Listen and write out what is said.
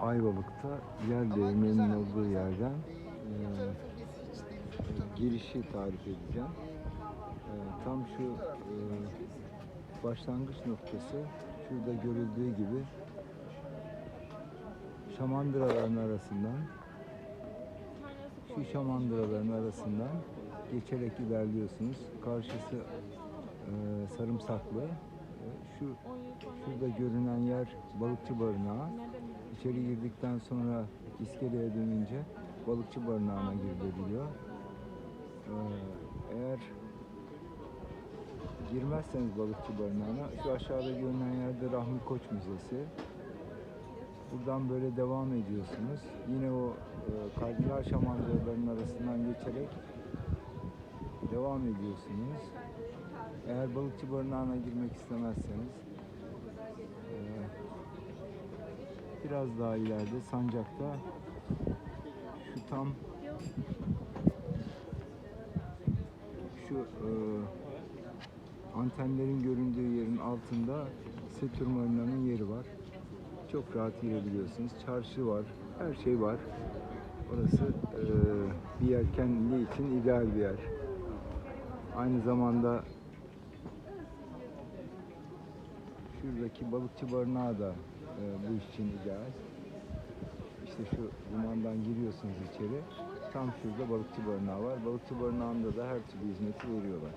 Ayvalık'ta yer değirmeninin olduğu yerden e, girişi tarif edeceğim. E, tam şu e, başlangıç noktası şurada görüldüğü gibi şamandıraların arasından şu şamandıraların arasından geçerek ilerliyorsunuz. Karşısı e, sarımsaklı. E, şu şurada görünen yer balıkçı barınağı. İçeri girdikten sonra iskeleye dönünce balıkçı barınağına girilebiliyor. Ee, eğer girmezseniz balıkçı barınağına şu aşağıda görünen yerde Rahmi Koç Müzesi. Buradan böyle devam ediyorsunuz. Yine o e, kardinal şamandıraların arasından geçerek devam ediyorsunuz. Eğer balıkçı barınağına girmek istemezseniz e, biraz daha ileride Sancak'ta şu tam şu e, antenlerin göründüğü yerin altında Setür Marina'nın yeri var. Çok rahat girebiliyorsunuz. Çarşı var. Her şey var. Orası e, bir yelkenli için ideal bir yer. Aynı zamanda şuradaki balıkçı barınağı da e, bu iş için ideal. İşte şu limandan giriyorsunuz içeri. Tam şurada balıkçı barınağı var. Balıkçı barınağında da her türlü hizmeti veriyorlar.